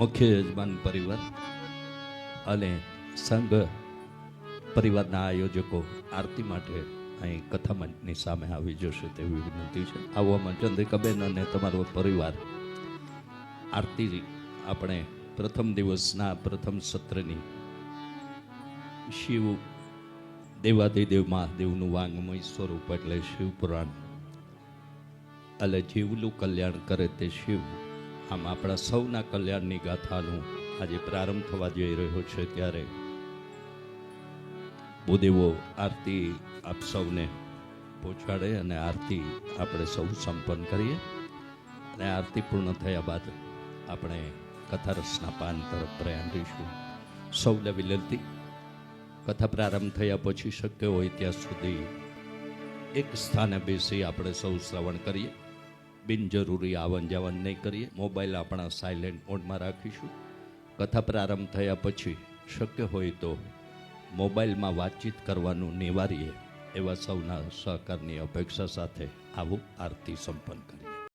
મુખ્ય યજમાન પરિવાર અને સંઘ પરિવારના આયોજકો આરતી માટે અહીં કથા મંચની સામે આવી જશે તેવી વિનંતી છે. આવવામાં ચંદ્રિકાબેન અને તમારો પરિવાર આરતી આપણે પ્રથમ દિવસના પ્રથમ સત્રની શિવ દેવાદિદેવ મહાદેવનું વાંગમય સ્વરૂપ એટલે શિવ પુરાણ. એટલે જીવનું કલ્યાણ કરે તે શિવ. આમ આપણા સૌના કલ્યાણની ગાથાનું આજે પ્રારંભ થવા જઈ રહ્યો છે ત્યારે. ભૂદેવો આરતી આપ સૌને પહોંચાડે અને આરતી આપણે સૌ સંપન્ન કરીએ. અને આરતી પૂર્ણ થયા બાદ આપણે કથારસના પાન તરફ પ્રયાણ રહીશું સૌને વિનંતી, કથા પ્રારંભ થયા પછી શક્ય હોય ત્યાં સુધી એક સ્થાને બેસી આપણે સૌ શ્રવણ કરીએ. બિનજરૂરી આવન જાવન નહીં કરીએ. મોબાઈલ આપણા સાયલેન્ટ મોડમાં રાખીશું. કથા પ્રારંભ થયા પછી શક્ય હોય તો મોબાઈલમાં વાતચીત કરવાનું નિવારીએ એવા સૌના સહકારની અપેક્ષા સાથે આવું આરતી સંપન્ન કરીએ.